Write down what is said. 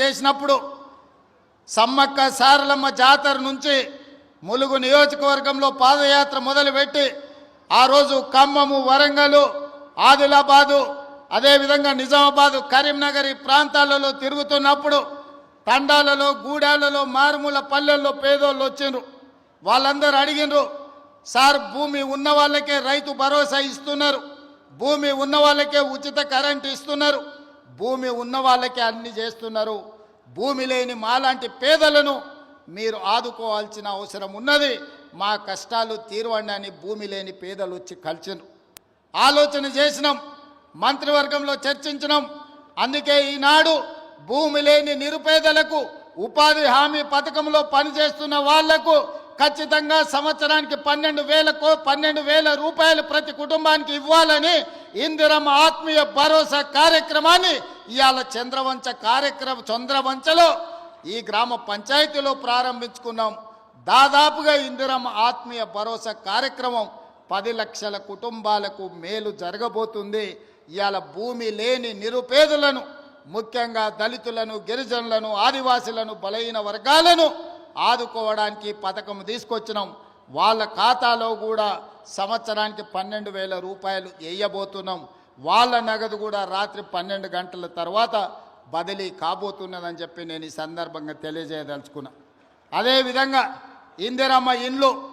చేసినప్పుడు సమ్మక్క సారలమ్మ జాతర నుంచి ములుగు నియోజకవర్గంలో పాదయాత్ర మొదలుపెట్టి ఆ రోజు ఖమ్మము వరంగల్ ఆదిలాబాదు అదేవిధంగా నిజామాబాదు కరీంనగర్ ఈ ప్రాంతాలలో తిరుగుతున్నప్పుడు తండాలలో గూడాలలో మారుమూల పల్లెల్లో పేదోళ్ళు వచ్చిండ్రు. వాళ్ళందరూ అడిగినరు సార్ భూమి ఉన్న వాళ్ళకే రైతు భరోసా ఇస్తున్నారు. భూమి ఉన్న వాళ్ళకే ఉచిత కరెంట్ ఇస్తున్నారు. భూమి ఉన్న వాళ్ళకే అన్ని చేస్తున్నారు. భూమి లేని మాలాంటి పేదలను మీరు ఆదుకోవాల్సిన అవసరం ఉన్నది. మా కష్టాలు తీరవండి అని భూమి లేని పేదలు వచ్చి కలిసిను ఆలోచన చేసినాం. మంత్రివర్గంలో చర్చించినాం. అందుకే ఈనాడు భూమి లేని నిరుపేదలకు ఉపాధి హామీ పథకంలో పనిచేస్తున్న వాళ్ళకు ఖచ్చితంగా సంవత్సరానికి పన్నెండు వేలకు పన్నెండు వేల రూపాయలు ప్రతి కుటుంబానికి ఇవ్వాలని ఇందిరమ్మ ఆత్మీయ భరోసా కార్యక్రమాన్ని ఇవాళ చంద్రవంచ కార్యక్రమం చంద్రవంచలో ఈ గ్రామ పంచాయతీలో ప్రారంభించుకున్నాం. దాదాపుగా ఇందిరమ్మ ఆత్మీయ భరోసా కార్యక్రమం పది లక్షల కుటుంబాలకు మేలు జరగబోతుంది. ఇవాళ భూమి లేని నిరుపేదలను ముఖ్యంగా దళితులను గిరిజనులను ఆదివాసులను బలహీన వర్గాలను ఆదుకోవడానికి పథకం తీసుకొచ్చినాం. వాళ్ళ ఖాతాలో కూడా సంవత్సరానికి పన్నెండు వేల రూపాయలు వేయబోతున్నాం వాళ్ళ నగదు కూడా రాత్రి పన్నెండు గంటల తర్వాత బదిలీ కాబోతున్నదని చెప్పి నేను ఈ సందర్భంగా తెలియజేయదలుచుకున్నా. అదేవిధంగా ఇందిరమ్మ ఇండ్లు